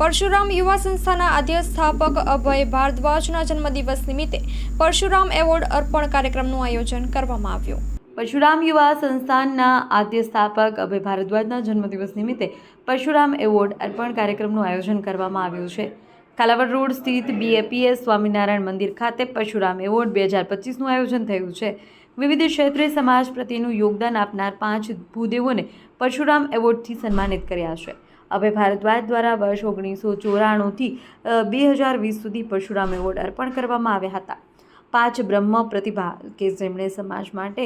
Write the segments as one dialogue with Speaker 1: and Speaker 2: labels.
Speaker 1: પરશુરામ યુવા સંસ્થાના અધ્યક્ષ સ્થાપક અભય ભારદ્વાજના જન્મદિવસ નિમિત્તે પરશુરામ એવોર્ડ અર્પણ કાર્યક્રમનું આયોજન કરવામાં આવ્યું.
Speaker 2: પરશુરામ યુવા સંસ્થાનના આદ્ય સ્થાપક અભય ભારદ્વાજના જન્મદિવસ નિમિત્તે પરશુરામ એવોર્ડ અર્પણ કાર્યક્રમનું આયોજન કરવામાં આવ્યું છે. કાલાવડ રોડ સ્થિત બીએપીએસ સ્વામિનારાયણ મંદિર ખાતે પરશુરામ એવોર્ડ બે હજાર પચીસનું આયોજન થયું છે. વિવિધ ક્ષેત્રે સમાજ પ્રત્યેનું યોગદાન આપનાર પાંચ ભૂદેવોને પરશુરામ એવોર્ડથી સન્માનિત કર્યા છે. અભય ભારદ્વાજ દ્વારા વર્ષ ઓગણીસો ચોરાણુંથી બે હજાર વીસ સુધી પરશુરામ એવોર્ડ અર્પણ કરવામાં આવ્યા હતા. પાંચ બ્રહ્મ પ્રતિભા કે જેમણે સમાજ માટે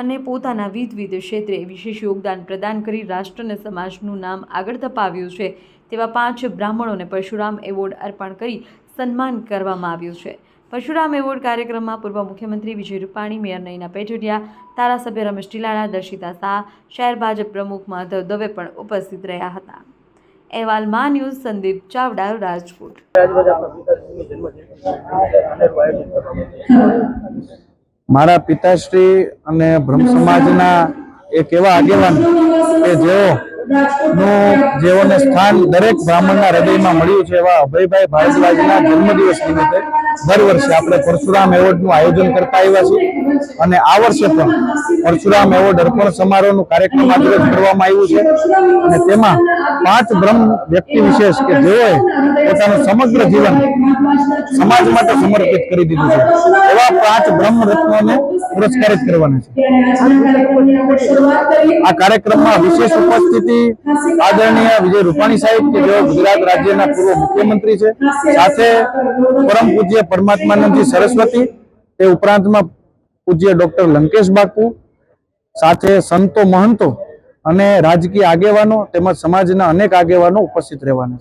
Speaker 2: અને પોતાના વિધવિધ ક્ષેત્રે વિશેષ યોગદાન પ્રદાન કરી રાષ્ટ્ર અને સમાજનું નામ આગળ ધપાવ્યું છે, તેવા પાંચ બ્રાહ્મણોને પરશુરામ એવોર્ડ અર્પણ કરી સન્માન કરવામાં આવ્યું છે. પરશુરામ એવોર્ડ કાર્યક્રમમાં પૂર્વ મુખ્યમંત્રી વિજય રૂપાણી, મેયર નૈના પેટડિયા ધારાસભ્ય રમેશ ટીલાળા દર્શિતા શાહ, શહેર ભાજપ પ્રમુખ માધવ દવે પણ ઉપસ્થિત રહ્યા હતા. અહેવાલ મા ન્યૂઝ સંદીપ ચાવડા, રાજકોટ.
Speaker 3: મારા પિતાશ્રી અને બ્રહ્મ સમાજના એક એવા આગેવાન કે જેઓ નું જેઓને સ્થાન દરેક બ્રાહ્મણના હૃદયમાં મળ્યું છે એવા અભયભાઈ ભારદ્વાજના જન્મદિવસ નિમિત્તે દર વર્ષે આપણે પરશુરામ એવોર્ડનું આયોજન કરતા આવ્યા છીએ. અને આ વર્ષે પણ પરશુરામ એવોર્ડ અર્પણ સમારોહનું કાર્યક્રમ આજે કરવામાં આવ્યું છે. અને તેમાં પાંચ બ્રહ્મ વ્યક્તિ વિશેષ કે જેઓએ પોતાનું સમગ્ર જીવન સમાજ માટે સમર્પિત કરી દીધું છે. એવા પાંચ બ્રહ્મ રત્નોને પુરસ્કારિત કરવાના છે. આ કાર્યક્રમમાં વિશેષ ઉપસ્થિતિ આદરણીય વિજય રૂપાણી સાહેબ, કે જેઓ ગુજરાત રાજ્યના પૂર્વ મુખ્યમંત્રી છે, સાથે પરમ પૂજ્ય પરમાત્માનંદજી સરસ્વતી, તે ઉપરાંતમાં પૂજ્ય ડોક્ટર લંકેશ બાપુ, સાથે સંતો મહંતો અને રાજકીય આગેવાનો તેમજ સમાજના અનેક આગેવાનો ઉપસ્થિત રહેવાના